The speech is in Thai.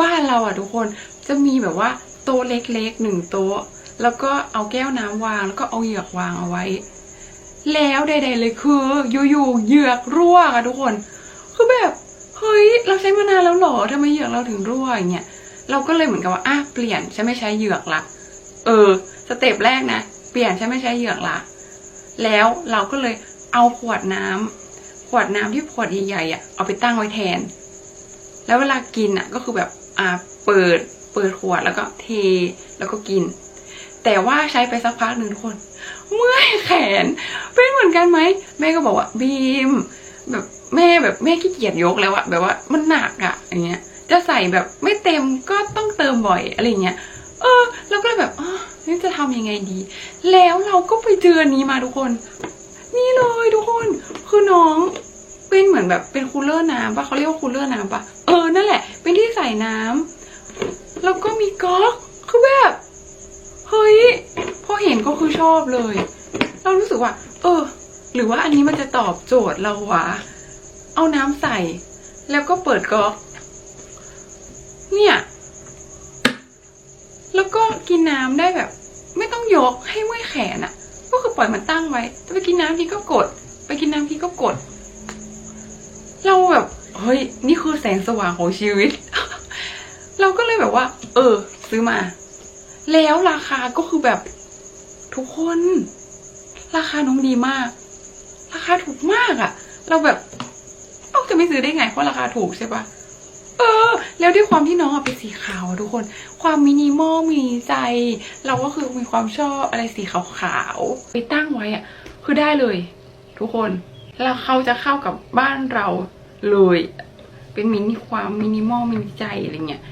บ้านเราอะทุกคนจะมีแบบว่าโต๊ะเล็กๆหนึ่งโต๊ะ แล้วก็เอาแก้วน้ำวางแล้วก็เอาเหยือกวางเอาไว้ แล้วใด ๆ เลยคืออยู่ๆเหยือกรั่วค่ะทุกคน คือแบบเฮ้ยเราใช้มานานแล้วหรอทำไมเหยือกเราถึงรั่วอย่างเงี้ยเราก็เลยเหมือนกับว่าอะเปลี่ยนฉันไม่ใช้เหยือกละเออสเต็ปแรกนะเปลี่ยนฉันไม่ใช้เหยือกละแล้วเราก็เลยเอาขวดน้ำขวดน้ำที่ขวดใหญ่ๆอะเอาไปตั้งไว้แทน แล้วเวลากินอะก็คือแบบอ่าเปิดเปิดขวดแล้วก็เทแล้วก็กิน แต่ว่าใช้ไปสักพักหนึ่งคน เมื่อยแขน เป็นเหมือนกันไหมแม่ก็บอกว่าบีมแบบแม่แบบแม่ขี้เกียจยกแล้วอะแบบว่ามันหนักอะอย่างเงี้ย จะใส่แบบไม่เต็มก็ต้องเติมบ่อยอะไรเงี้ยเออเราก็เลยแบบอ๋อนี่จะทำยังไงดี แล้วเราก็ไปเจอนี้มาทุกคน นี่เลยทุกคน คือน้องเป็นเหมือนแบบเป็นคูลเลอร์น้ำปะเขาเรียกว่าคูลเลอร์น้ำปะ นั่นแหละ เป็นที่ใส่น้ำแล้วก็มีก๊อกคือแบบเฮ้ยพอเห็นก็คือชอบเลย เรารู้สึกว่า เออ หรือว่าอันนี้มันจะตอบโจทย์เราวะเอาน้ำใส่ แล้วก็เปิดก๊อก เนี่ย แล้วก็กินน้ำได้แบบ ไม่ต้องยกให้เมื่อยแขนอะ่ะ ก็คือปล่อยมันตั้งไว้ไปกินน้ำทีก็กด ไปกินน้ำทีก็กด เราแบบ เฮ้ย นี่คือแสงสว่างของชีวิต เราก็เลยแบบว่า เออ ซื้อมา แล้วราคาก็คือแบบทุกคน ราคาน้องดีมาก ราคาถูกมากอะเราแบบเราจะไม่ซื้อได้ไงเพราะราคาถูกใช่ปะเออ แล้วด้วยความที่น้องเป็นสีขาวทุกคน ความมินิมอลมีใจ เราก็คือมีความชอบอะไรสีขาวๆไปตั้งไว้อะ คือได้เลย ทุกคนแล้วเขาจะเข้ากับบ้านเรา เลย เป็นมินิความมินิมอลมินิใจอะไรเงี้ย